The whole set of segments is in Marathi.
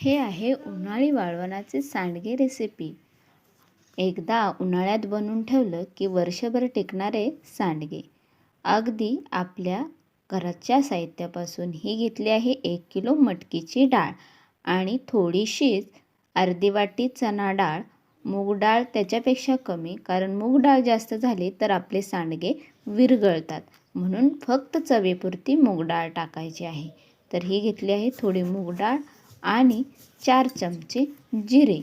हे आहे उन्हाळी वाळवणाचे सांडगे रेसिपी एकदा उन्हाळ्यात बनवून ठेवलं की वर्षभर टिकणारे सांडगे. अगदी आपल्या घराच्या साहित्यापासून ही घेतली आहे एक किलो मटकीची डाळ आणि थोडीशीच अर्धी वाटी चणा डाळ. मूग डाळ त्याच्यापेक्षा कमी कारण मूग डाळ जास्त झाली तर आपले सांडगे विरगळतात म्हणून फक्त चवीपुरती मूग डाळ टाकायची आहे. तर ही घेतली आहे थोडी मूग डाळ. आणि चार चमचे जिरे.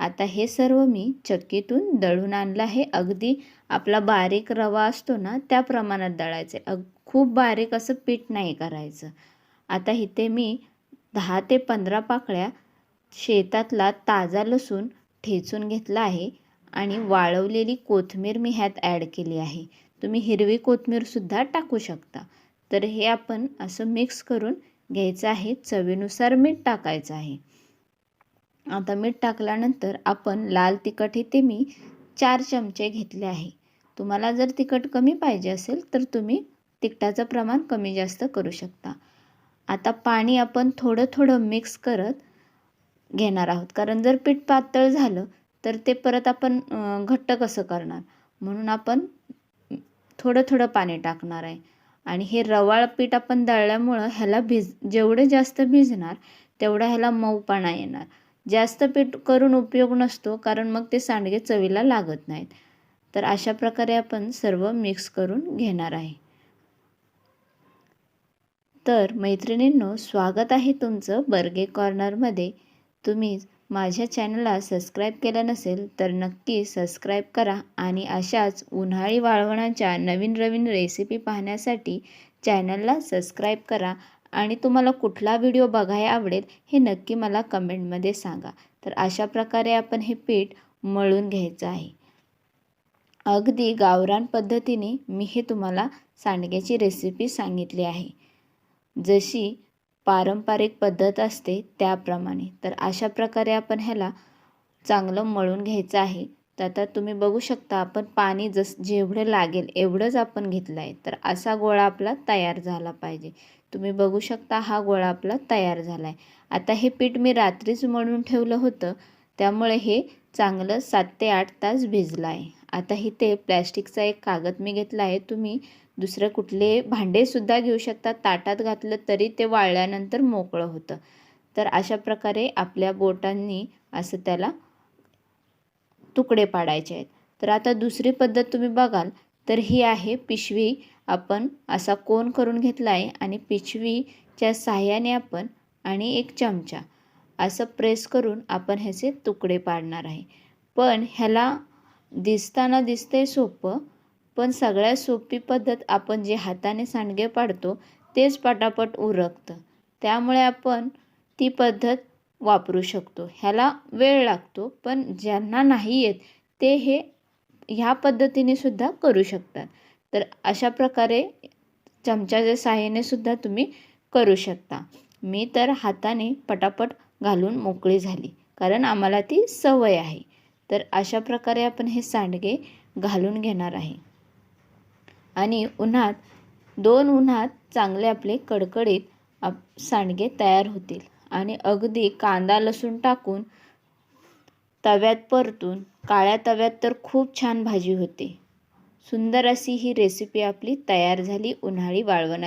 आता हे सर्व मी चक्कीतून दळून आणलं आहे. अगदी आपला बारीक रवा असतो ना त्या प्रमाणात दळायचं अग खूप बारीक असं पीठ नाही करायचं. आता इथे मी दहा ते पंधरा पाकळ्या शेतातला ताजा लसूण ठेचून घेतला आहे आणि वाळवलेली कोथिंबीर मी ह्यात ॲड केली आहे. तुम्ही हिरवी कोथिंबीरसुद्धा टाकू शकता. तर हे आपण असं मिक्स करून घ्यायचं आहे. चवीनुसार मीठ टाकायचं आहे. आता मीठ टाकल्यानंतर आपण लाल तिखट इथे मी चार चमचे घेतले आहे. तुम्हाला जर तिखट कमी पाहिजे असेल तर तुम्ही तिखटाचं प्रमाण कमी जास्त करू शकता. आता पाणी आपण थोडं थोडं मिक्स करत घेणार आहोत. कारण जर पीठ पातळ झालं तर ते परत आपण घट्ट कसं करणार? म्हणून आपण थोडं थोडं पाणी टाकणार आहे. आणि हे रवाळ पीठ आपण दळल्यामुळं ह्याला भिज जेवढे जास्त भिजणार तेवढा ह्याला मऊपणा येणार. जास्त पीठ करून उपयोग नसतो कारण मग ते सांडगे चवीला लागत नाहीत. तर अशा प्रकारे आपण सर्व मिक्स करून घेणार आहे. तर मैत्रिणींनो स्वागत आहे तुमचं बर्गे कॉर्नरमध्ये. तुम्ही माझ्या चॅनलला सबस्क्राईब केलं नसेल तर नक्की सबस्क्राईब करा आणि अशाच उन्हाळी वाळवणाच्या नवीन नवीन रेसिपी पाहण्यासाठी चॅनलला सबस्क्राईब करा. आणि तुम्हाला कुठला व्हिडिओ बघायला आवडेल हे नक्की मला कमेंटमध्ये सांगा. तर अशा प्रकारे आपण हे पीठ मळून घ्यायचं आहे. अगदी गावरान पद्धतीने मी हे तुम्हाला सांडग्याची रेसिपी सांगितली आहे. जशी पारंपरिक पद्धत असते त्याप्रमाणे. तर अशा प्रकारे आपण ह्याला चांगलं मळून घ्यायचं आहे. तर आता तुम्ही बघू शकता आपण पाणी जस जेवढं लागेल एवढंच आपण घेतलं आहे तर असा गोळा आपला तयार झाला पाहिजे. तुम्ही बघू शकता हा गोळा आपला तयार झाला आहे आता हे पीठ मी रात्रीच मळून ठेवलं होतं. त्यामुळे हे चांगलं सात ते आठ तास भिजलं आहे आता इथे प्लॅस्टिकचा एक कागद मी घेतला आहे. तुम्ही दुसरं कुठले भांडेसुद्धा घेऊ शकतात. ताटात घातलं तरी ते वाळल्यानंतर मोकळं होतं. तर अशा प्रकारे आपल्या बोटांनी असं त्याला तुकडे पाडायचे आहेत. तर आता दुसरी पद्धत तुम्ही बघाल. तर ही आहे पिशवी. आपण असा कोन करून घेतला आहे आणि पिशवीच्या साह्याने आपण आणि एक चमचा असं प्रेस करून आपण ह्याचे तुकडे पाडणार आहे. पण ह्याला दिसताना दिसते सोपं पण सगळ्यात सोपी पद्धत आपण जे हाताने सांडगे पाडतो तेच पटापट उरकतं. त्यामुळे आपण ती पद्धत वापरू शकतो. ह्याला वेळ लागतो पण ज्यांना नाही येत ते हे ह्या पद्धतीने सुद्धा करू शकतात. तर अशा प्रकारे चमच्याच्या साहाय्याने सुद्धा तुम्ही करू शकता. मी तर हाताने पटापट घालून मोकळी झाली कारण आम्हाला ती सवय आहे. तर अशा प्रकारे आपण हे सांडगे घालून घेणार आहे. आणि उन्हात दोन उन्हात चांगले आपले कडकडीत आप सांडगे तयार होतील. आणि अगदी कांदा लसूण टाकून तव्यात परतून काळ्या तव्यात तर खूप छान भाजी होते. सुंदर अशी ही रेसिपी आपली तयार झाली उन्हाळी वाळवणा